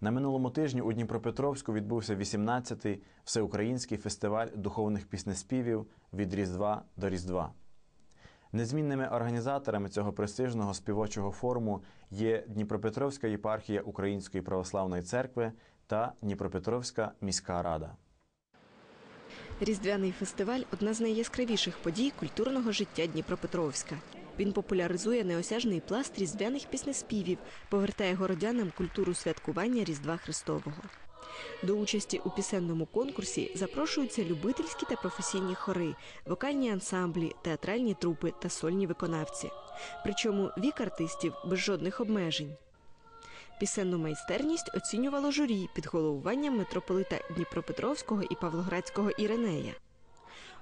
На минулому тижні у Дніпропетровську відбувся 18-й всеукраїнський фестиваль духовних піснеспівів від Різдва до Різдва. Незмінними організаторами цього престижного співочого форуму є Дніпропетровська єпархія Української православної церкви та Дніпропетровська міська рада. Різдвяний фестиваль одна з найяскравіших подій культурного життя Дніпропетровська. Він популяризує неосяжний пласт різдвяних піснеспівів, повертає городянам культуру святкування Різдва Христового. До участі у пісенному конкурсі запрошуються любительські та професійні хори, вокальні ансамблі, театральні трупи та сольні виконавці. Причому вік артистів без жодних обмежень. Пісенну майстерність оцінювало журі під головуванням митрополита Дніпропетровського і Павлоградського Іринея.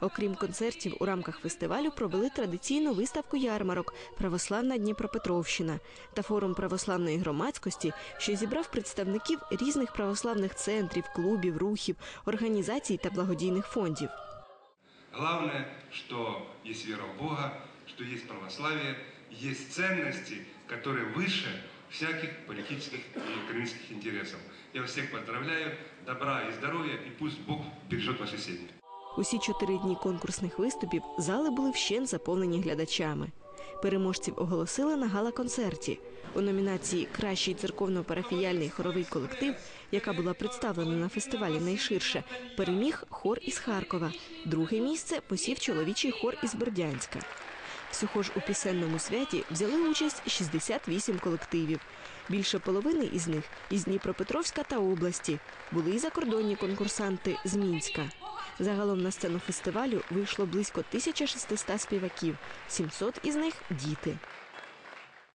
Окрім концертів, у рамках фестивалю провели традиційну виставку ярмарок Православна Дніпропетровщина та форум православної громадськості, що зібрав представників різних православних центрів, клубів, рухів, організацій та благодійних фондів. Главное, что есть вера в Бога, что есть православие, есть ценности, которые выше всяких политических и экономических интересов. Я вас всех поздравляю, добра и здоровья, и пусть Бог бережет ваши семьи. Усі чотири дні конкурсних виступів зали були вщент заповнені глядачами. Переможців оголосили на гала-концерті. У номінації Кращий церковно-парафіяльний хоровий колектив, яка була представлена на фестивалі найширше, переміг хор із Харкова. Друге місце посів чоловічий хор із Бердянська. Всього ж у пісенному святі взяли участь 68 колективів. Більше половини із них із Дніпропетровська та області. Були й закордонні конкурсанти з Мінська. Загалом на сцену фестивалю вийшло близько 1600 співаків, 700 із них діти.